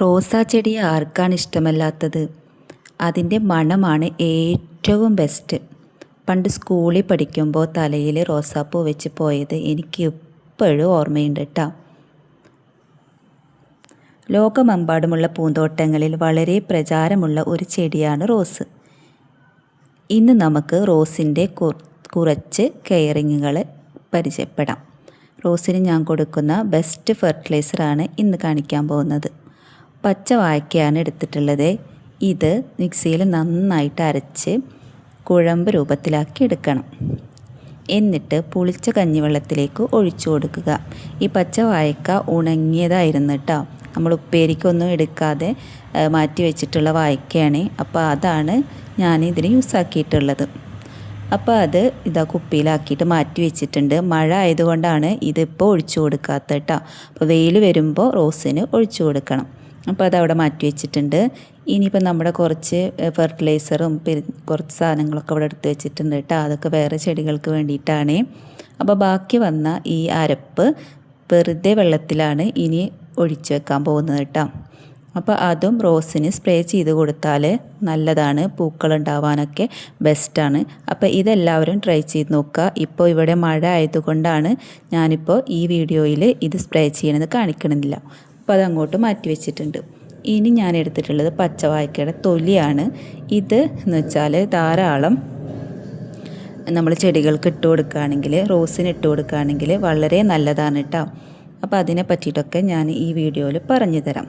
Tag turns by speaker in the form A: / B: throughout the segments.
A: റോസാ ചെടി ആർക്കാണ് ഇഷ്ടമല്ലാത്തത്? അതിന്റെ മണമാണ് ഏറ്റവും ബെസ്റ്റ് പണ്ട് സ്കൂളിൽ പഠിക്കുമ്പോൾ തലയിൽ റോസാപ്പൂ വെച്ച് പോയത് എനിക്ക് ഇപ്പോഴും ഓർമ്മയുണ്ട് കേട്ടോ ലോകമെമ്പാടുമുള്ള പൂന്തോട്ടങ്ങളിൽ വളരെ പ്രചാരമുള്ള ഒരു ചെടിയാണ് റോസ്. ഇന്ന് നമുക്ക് റോസിന്റെ കുറച്ച് കെയറിങ്ങുകൾ പരിചയപ്പെടാം. റോസിന് ഞാൻ കൊടുക്കുന്ന ബെസ്റ്റ് ഫെർട്ടിലൈസറാണ് ഇന്ന് കാണിക്കാൻ പോകുന്നത്. പച്ച വാഴയ്ക്കയാണ് എടുത്തിട്ടുള്ളത്. ഇത് മിക്സിയിൽ നന്നായിട്ട് അരച്ച് കുഴമ്പ് രൂപത്തിലാക്കി എടുക്കണം. എന്നിട്ട് പുളിച്ച കഞ്ഞിവെള്ളത്തിലേക്ക് ഒഴിച്ചു കൊടുക്കുക. ഈ പച്ച വാഴക്ക ഉണങ്ങിയതായിരുന്നു കേട്ടോ നമ്മൾ ഉപ്പേരിക്കൊന്നും എടുക്കാതെ മാറ്റി വെച്ചിട്ടുള്ള വാഴക്കയാണ് അപ്പോൾ അതാണ് ഞാൻ ഇതിന് യൂസാക്കിയിട്ടുള്ളത് അപ്പോൾ അത് ഇതാ കുപ്പിയിലാക്കിയിട്ട് മാറ്റി വെച്ചിട്ടുണ്ട്. മഴ ആയതുകൊണ്ടാണ് ഇതിപ്പോൾ ഒഴിച്ചു കൊടുക്കാത്ത കേട്ടോ അപ്പോൾ വെയിൽ വരുമ്പോൾ റോസിന് ഒഴിച്ചു കൊടുക്കണം. അപ്പോൾ അതവിടെ മാറ്റി വെച്ചിട്ടുണ്ട്. ഇനിയിപ്പോൾ നമ്മുടെ കുറച്ച് ഫെർട്ടിലൈസറും കുറച്ച് സാധനങ്ങളൊക്കെ അവിടെ എടുത്ത് വെച്ചിട്ടുണ്ട് കേട്ടോ. അതൊക്കെ വേറെ ചെടികൾക്ക് വേണ്ടിയിട്ടാണ്. അപ്പോൾ ബാക്കി വന്ന ഈ അരപ്പ് വെറുതെ വെള്ളത്തിലാണ് ഇനി ഒഴിച്ചു വെക്കാൻ പോകുന്നത് കേട്ടോ. അപ്പോൾ അതും റോസിന് സ്പ്രേ ചെയ്ത് കൊടുത്താൽ നല്ലതാണ്. പൂക്കൾ ഉണ്ടാവാനൊക്കെ ബെസ്റ്റാണ് അപ്പോൾ ഇതെല്ലാവരും ട്രൈ ചെയ്ത് നോക്കുക. ഇപ്പോൾ ഇവിടെ മഴ ആയതുകൊണ്ടാണ് ഞാനിപ്പോൾ ഈ വീഡിയോയിൽ ഇത് സ്പ്രേ ചെയ്യണമെന്ന് കാണിക്കണമെന്നില്ല അപ്പോൾ അതങ്ങോട്ട് മാറ്റി വെച്ചിട്ടുണ്ട്. ഇനി ഞാൻ എടുത്തിട്ടുള്ളത് പച്ചവായ്ക്കയുടെ തൊലിയാണ്. ഇത് എന്ന് വെച്ചാൽ ധാരാളം നമ്മൾ ചെടികൾക്ക് ഇട്ട് കൊടുക്കുകയാണെങ്കിൽ റോസിന് ഇട്ട് കൊടുക്കുകയാണെങ്കിൽ വളരെ നല്ലതാണ് കേട്ടോ. അപ്പോൾ അതിനെ പറ്റിയിട്ടൊക്കെ ഞാൻ ഈ വീഡിയോയിൽ പറഞ്ഞു തരാം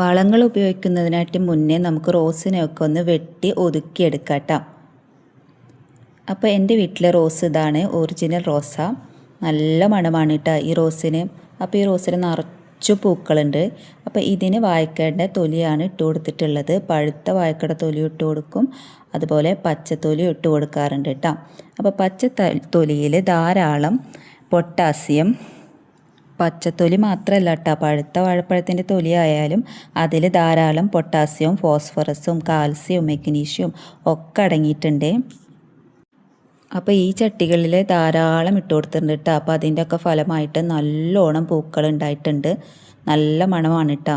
A: വളങ്ങൾ ഉപയോഗിക്കുന്നതിനായിട്ട് മുന്നേ നമുക്ക് റോസിനെയൊക്കെ ഒന്ന് വെട്ടി ഒതുക്കിയെടുക്കാം കേട്ടോ. അപ്പോൾ എന്റെ വീട്ടിലെ റോസ് ഇതാണ് ഒറിജിനൽ റോസ. നല്ല മണമാണ് കേട്ടോ ഈ റോസിന്. അപ്പോൾ ഈ റോസിന് നിറച്ച് നിറച്ചു പൂക്കളുണ്ട്. അപ്പോൾ ഇതിന് വാഴക്കയുടെ തൊലിയാണ് ഇട്ട് കൊടുത്തിട്ടുള്ളത്. പഴുത്ത വാഴക്കയുടെ തൊലി ഇട്ട് കൊടുക്കും. അതുപോലെ പച്ചത്തൊലി ഇട്ട് കൊടുക്കാറുണ്ട് കേട്ടോ അപ്പോൾ പച്ച തൊലിയിൽ ധാരാളം പൊട്ടാസ്യം പച്ചത്തൊലി മാത്രമല്ല കേട്ടോ പഴുത്ത വാഴപ്പഴത്തിന്റെ തൊലി ആയാലും അതിൽ ധാരാളം പൊട്ടാസ്യവും ഫോസ്ഫറസും കാൽസ്യവും മെഗ്നീഷ്യവും ഒക്കെ അടങ്ങിയിട്ടുണ്ട്. അപ്പോൾ ഈ ചട്ടികളിൽ ധാരാളം ഇട്ട് കൊടുത്തിട്ടുണ്ട് കേട്ടോ അപ്പോൾ അതിന്റെയൊക്കെ ഫലമായിട്ട് നല്ലോണം പൂക്കൾ ഉണ്ടായിട്ടുണ്ട്. നല്ല മണമാണ് കേട്ടോ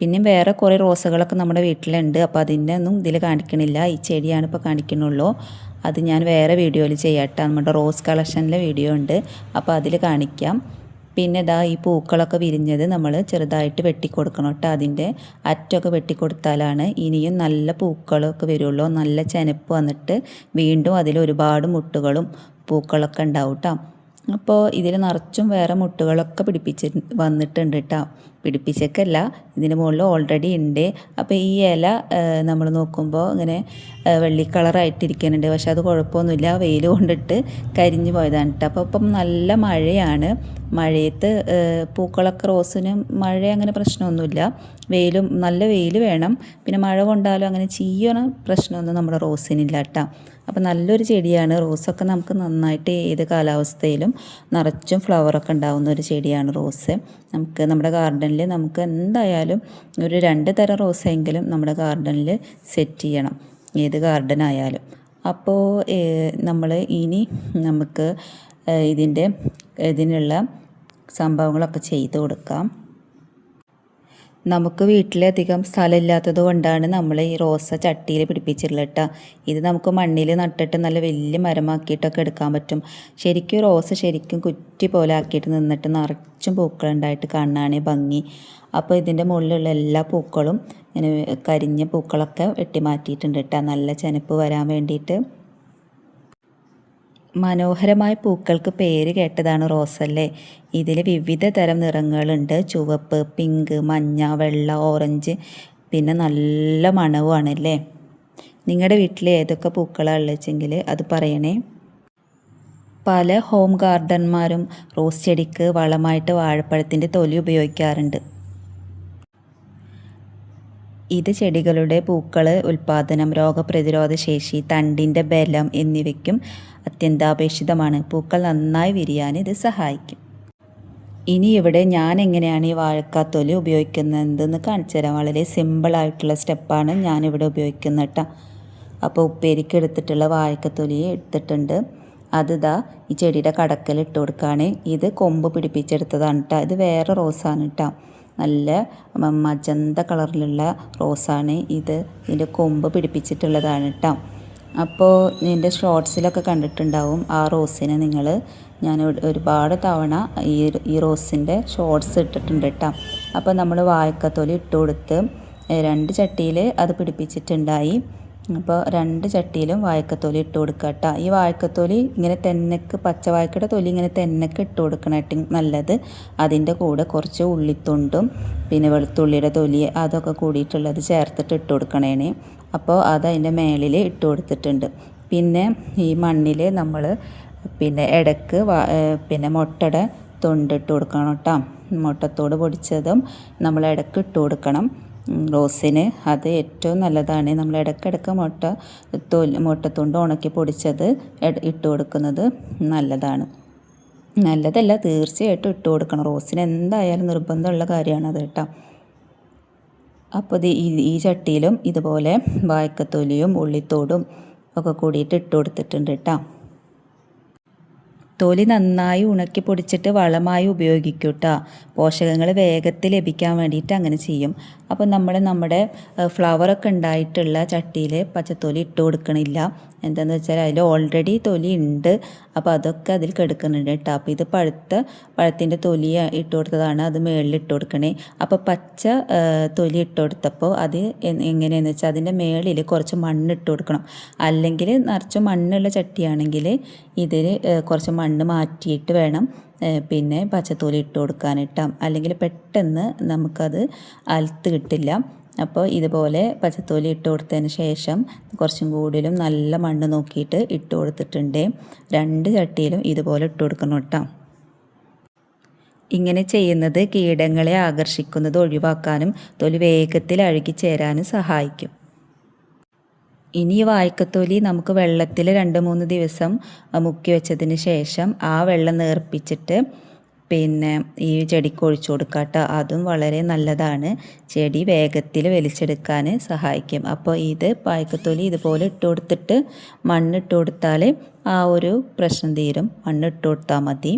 A: പിന്നെ വേറെ കുറേ റോസുകളൊക്കെ നമ്മുടെ വീട്ടിലുണ്ട്. അപ്പോൾ അതിന്റെ ഒന്നും ഇതിൽ കാണിക്കണില്ല. ഈ ചെടിയാണ് ഇപ്പോൾ കാണിക്കണുള്ളൂ അത് ഞാൻ വേറെ വീഡിയോയിൽ ചെയ്യാം കേട്ടോ നമ്മുടെ റോസ് കളക്ഷനിലെ വീഡിയോ ഉണ്ട്. അപ്പോൾ അതിൽ കാണിക്കാം. പിന്നെ ഇതാ ഈ പൂക്കളൊക്കെ വിരിഞ്ഞത് നമ്മൾ ചെറുതായിട്ട് വെട്ടിക്കൊടുക്കണം കേട്ടോ. അതിന്റെ അറ്റമൊക്കെ വെട്ടിക്കൊടുത്താലാണ് ഇനിയും നല്ല പൂക്കളൊക്കെ വരുള്ളൂ. നല്ല ചെനപ്പ് വന്നിട്ട് വീണ്ടും അതിൽ ഒരുപാട് മുട്ടുകളും പൂക്കളൊക്കെ ഉണ്ടാവും കേട്ടോ. അപ്പോൾ ഇതിൽ നിറച്ചും വേറെ മുട്ടുകളൊക്കെ പിടിപ്പിച്ച് വന്നിട്ടുണ്ട് കേട്ടോ. പിടിപ്പിച്ചേക്കല്ല. ഇതിന് മുകളിൽ ഓൾറെഡി ഉണ്ട് അപ്പോൾ ഈ ഇല നമ്മൾ നോക്കുമ്പോൾ ഇങ്ങനെ വെള്ളി കളറായിട്ടിരിക്കുന്നുണ്ട് പക്ഷെ അത് കുഴപ്പമൊന്നുമില്ല. വെയിൽ കൊണ്ടിട്ട് കരിഞ്ഞു പോയതാണ് കേട്ടോ അപ്പോൾ ഇപ്പം നല്ല മഴയാണ്. മഴയത്ത് പൂക്കളൊക്കെ റോസിന് മഴ അങ്ങനെ പ്രശ്നമൊന്നുമില്ല. വെയിലും നല്ല വെയിൽ വേണം. പിന്നെ മഴ കൊണ്ടാലും അങ്ങനെ ചീയണ പ്രശ്നമൊന്നും നമ്മുടെ റോസിനില്ല കേട്ടോ അപ്പോൾ നല്ലൊരു ചെടിയാണ്. റോസൊക്കെ നമുക്ക് നന്നായിട്ട് ഏത് കാലാവസ്ഥയിലും നിറച്ചും ഫ്ലവറൊക്കെ ഉണ്ടാകുന്ന ഒരു ചെടിയാണ് റോസ്. നമുക്ക് നമ്മുടെ ഗാർഡനിൽ നമുക്ക് എന്തായാലും ഒരു രണ്ട് തരം റോസെങ്കിലും നമ്മുടെ ഗാർഡനിൽ സെറ്റ് ചെയ്യണം. ഏത് ഗാർഡൻ ആയാലും അപ്പോൾ നമ്മൾ ഇനി നമുക്ക് ഇതിന്റെ ഇതിനുള്ള സംഭവങ്ങളൊക്കെ ചെയ്ത് കൊടുക്കാം. നമുക്ക് വീട്ടിലധികം സ്ഥലമില്ലാത്തത് കൊണ്ടാണ് നമ്മൾ ഈ റോസ ചട്ടിയിൽ പിടിപ്പിച്ചിട്ടുള്ളത് കേട്ടോ. ഇത് നമുക്ക് മണ്ണിൽ നട്ടിട്ട് നല്ല വലിയ മരമാക്കിയിട്ടൊക്കെ എടുക്കാൻ പറ്റും. ശരിക്കും റോസ ശരിക്കും കുറ്റി പോലെ ആക്കിയിട്ട് നിന്നിട്ട് നിറച്ചും പൂക്കളുണ്ടായിട്ട് കാണാനേ ഭംഗി. അപ്പോൾ ഇതിന്റെ മുകളിലുള്ള എല്ലാ പൂക്കളും ഇങ്ങനെ കരിഞ്ഞ പൂക്കളൊക്കെ വെട്ടി മാറ്റിയിട്ടുണ്ട് കേട്ടോ. നല്ല ചെനപ്പ് വരാൻ വേണ്ടിയിട്ട്. മനോഹരമായ പൂക്കൾക്ക് പേര് കേട്ടതാണ് റോസല്ലേ ഇതിൽ വിവിധ തരം നിറങ്ങളുണ്ട്. ചുവപ്പ് പിങ്ക് മഞ്ഞ വെള്ള ഓറഞ്ച്. പിന്നെ നല്ല മണവുമാണല്ലേ നിങ്ങളുടെ വീട്ടിൽ ഏതൊക്കെ പൂക്കളാണ് ഉള്ളതെങ്കിൽ അത് പറയണേ. പല ഹോം ഗാർഡന്മാരും റോസ് ചെടിക്ക് വളമായിട്ട് വാഴപ്പഴത്തിന്റെ തൊലി ഉപയോഗിക്കാറുണ്ട്. ഇത് ചെടികളുടെ പൂക്കൾ ഉൽപാദനം രോഗപ്രതിരോധ ശേഷി തണ്ടിന്റെ ബലം എന്നിവയ്ക്കും അത്യന്താപേക്ഷിതമാണ്. പൂക്കൾ നന്നായി വിരിയാൻ ഇത് സഹായിക്കും. ഇനി ഇവിടെ ഞാൻ എങ്ങനെയാണ് ഈ വാഴക്കാത്തൊലി ഉപയോഗിക്കുന്നതെന്ന് കാണിച്ചു തരാം. വളരെ സിമ്പിളായിട്ടുള്ള സ്റ്റെപ്പാണ് ഞാനിവിടെ ഉപയോഗിക്കുന്നത് കേട്ടോ അപ്പോൾ ഉപ്പേരിക്ക് എടുത്തിട്ടുള്ള വാഴക്കത്തൊലി എടുത്തിട്ടുണ്ട്. അത് ഇതാ ഈ ചെടിയുടെ കടക്കൽ ഇട്ട് കൊടുക്കുകയാണ് ഇത് കൊമ്പ് പിടിപ്പിച്ചെടുത്തതാണ് കേട്ടോ ഇത് വേറെ റോസാണ് കേട്ടോ നല്ല മജന്ത കളറിലുള്ള റോസാണ് ഇത്. ഇതിന്റെ കൊമ്പ് പിടിപ്പിച്ചിട്ടുള്ളതാണ് കേട്ടോ അപ്പോൾ നിന്റെ ഷോർട്സിലൊക്കെ കണ്ടിട്ടുണ്ടാവും ആ റോസിനെ നിങ്ങൾ ഞാൻ ഒരു- ഒരുപാട് തവണ ഈ ഈ റോസിന്റെ ഷോർട്സ് ഇട്ടിട്ടുണ്ട് കേട്ടോ അപ്പോൾ നമ്മൾ വാഴക്കത്തോലി ഇട്ട് കൊടുത്ത് രണ്ട് ചട്ടിയിൽ അത് പിടിപ്പിച്ചിട്ടുണ്ടായി. അപ്പോൾ രണ്ട് ചട്ടിയിലും വാഴക്കത്തോലി ഇട്ട് കൊടുക്കുക കേട്ടോ ഈ വാഴക്കത്തോലി ഇങ്ങനെ തെന്നക്ക് പച്ച വാഴക്കയുടെ തൊലി ഇങ്ങനെ തെന്നക്ക് ഇട്ട് കൊടുക്കണേട്ടി നല്ലത്. അതിന്റെ കൂടെ കുറച്ച് ഉള്ളിത്തൊണ്ടും പിന്നെ വെളുത്തുള്ളിയുടെ തൊലി അതൊക്കെ കൂടിയിട്ടുള്ളത് ചേർത്തിട്ട് ഇട്ട് കൊടുക്കണേന്. അപ്പോൾ അത് അതിന്റെ മേളിൽ ഇട്ട് കൊടുത്തിട്ടുണ്ട്. പിന്നെ ഈ മണ്ണിൽ നമ്മൾ പിന്നെ ഇടയ്ക്ക് പിന്നെ മുട്ടയുടെ തൊണ്ടിട്ട് കൊടുക്കണം കേട്ടോ മുട്ടത്തോട് പൊടിച്ചതും നമ്മൾ ഇടയ്ക്ക് ഇട്ട് കൊടുക്കണം. റോസിന്. അത് ഏറ്റവും നല്ലതാണ്. നമ്മൾ ഇടയ്ക്കിടയ്ക്ക് മുട്ട തൊലി മുട്ടത്തുണ്ട് ഉണക്കി പൊടിച്ചത് ഇട്ട് കൊടുക്കുന്നത് നല്ലതാണ്. നല്ലതല്ല തീർച്ചയായിട്ടും ഇട്ട് കൊടുക്കണം. റോസിന് എന്തായാലും നിർബന്ധമുള്ള കാര്യമാണ് അത് കേട്ടോ. അപ്പോൾ ഇത് ഈ ചട്ടിയിലും ഇതുപോലെ വായക്കത്തൊലിയും ഉള്ളിത്തോടും ഒക്കെ കൂടിയിട്ട് ഇട്ട് കൊടുത്തിട്ടുണ്ട് കേട്ടോ. തൊലി നന്നായി ഉണക്കി പൊടിച്ചിട്ട് വളമായി ഉപയോഗിക്കൂട്ടോ കേട്ടോ. പോഷകങ്ങൾ വേഗത്തിൽ ലഭിക്കാൻ വേണ്ടിയിട്ട് അങ്ങനെ ചെയ്യും. അപ്പോൾ നമ്മൾ നമ്മുടെ ഫ്ലവറൊക്കെ ഉണ്ടായിട്ടുള്ള ചട്ടിയിൽ പച്ചത്തൊലി ഇട്ട് കൊടുക്കണില്ല. എന്താണെന്ന് വെച്ചാൽ അതിൽ ഓൾറെഡി തൊലി ഉണ്ട്. അപ്പോൾ അതൊക്കെ അതിൽ കിടക്കുന്നുണ്ട് കേട്ടോ അപ്പോൾ ഇത് പഴുത്ത പഴത്തിന്റെ തൊലി ഇട്ട് കൊടുത്തതാണ് അത് മുകളിൽ ഇട്ട് കൊടുക്കണേ. അപ്പോൾ പച്ച തൊലി ഇട്ട് കൊടുത്തപ്പോൾ അത് എങ്ങനെയാണെന്ന് വെച്ചാൽ അതിന്റെ മേളിൽ കുറച്ച് മണ്ണ് ഇട്ട് കൊടുക്കണം. അല്ലെങ്കിൽ നിറച്ച് മണ്ണുള്ള ചട്ടിയാണെങ്കിൽ ഇതിൽ കുറച്ച് മണ്ണ് മാറ്റിയിട്ട് വേണം. പിന്നെ പച്ചത്തോലി ഇട്ട് കൊടുക്കാനിട്ടാം. അല്ലെങ്കിൽ പെട്ടെന്ന് നമുക്കത് അലത്ത് കിട്ടില്ല. അപ്പോൾ ഇതുപോലെ പച്ചത്തോലി ഇട്ട് കൊടുത്തതിന് ശേഷം കുറച്ചും കൂടുതലും നല്ല മണ്ണ് നോക്കിയിട്ട് ഇട്ട് കൊടുത്തിട്ടുണ്ട്. രണ്ട് ചട്ടിയിലും ഇതുപോലെ ഇട്ട് കൊടുക്കണം കേട്ടോ. ഇങ്ങനെ ചെയ്യുന്നത് കീടങ്ങളെ ആകർഷിക്കുന്നത് ഒഴിവാക്കാനും തൊലി വേഗത്തിൽ അഴുകിച്ചേരാനും സഹായിക്കും. ഇനി വായ്ക്കത്തൊലി നമുക്ക് വെള്ളത്തിൽ രണ്ട് മൂന്ന് ദിവസം മുക്കി വെച്ചതിന് ശേഷം ആ വെള്ളം നേർപ്പിച്ചിട്ട് പിന്നെ ഈ ചെടിക്ക് ഒഴിച്ചു കൊടുക്കുക കേട്ടോ അതും വളരെ നല്ലതാണ്. ചെടി വേഗത്തിൽ വലിച്ചെടുക്കാൻ സഹായിക്കും. അപ്പോൾ ഇത് പായക്കത്തൊലി ഇതുപോലെ ഇട്ട് കൊടുത്തിട്ട് മണ്ണിട്ട് കൊടുത്താൽ ആ ഒരു പ്രശ്നം തീരും. മണ്ണിട്ട് കൊടുത്താൽ മതി.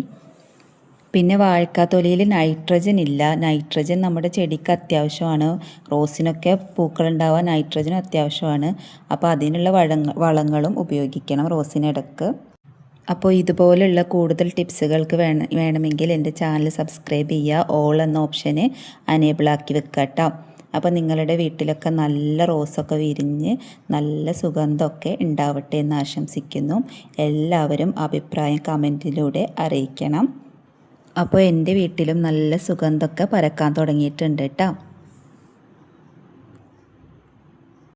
A: പിന്നെ വാഴക്കാത്തൊലിയിൽ നൈട്രജൻ ഇല്ല. നൈട്രജൻ നമ്മുടെ ചെടിക്ക് അത്യാവശ്യമാണ്. റോസിനൊക്കെ പൂക്കൾ പൂക്കളുണ്ടാവാൻ നൈട്രജൻ അത്യാവശ്യമാണ്. അപ്പോൾ അതിനുള്ള വളങ്ങ വളങ്ങളും ഉപയോഗിക്കണം റോസിനിടക്ക് അപ്പോൾ ഇതുപോലുള്ള കൂടുതൽ ടിപ്സുകൾക്ക് വേണ വേണമെങ്കിൽ എന്റെ ചാനൽ സബ്സ്ക്രൈബ് ചെയ്യുക. ഓൾ എന്ന ഓപ്ഷന് അനേബിളാക്കി വെക്കുക കേട്ടോ അപ്പോൾ നിങ്ങളുടെ വീട്ടിലൊക്കെ നല്ല റോസൊക്കെ വിരിഞ്ഞ് നല്ല സുഗന്ധമൊക്കെ ഉണ്ടാവട്ടെ എന്ന് ആശംസിക്കുന്നു. എല്ലാവരും അഭിപ്രായം കമന്റിലൂടെ അറിയിക്കണം. അപ്പോൾ എന്റെ വീട്ടിലും നല്ല സുഗന്ധമൊക്കെ പരക്കാൻ തുടങ്ങിയിട്ടുണ്ട് കേട്ടോ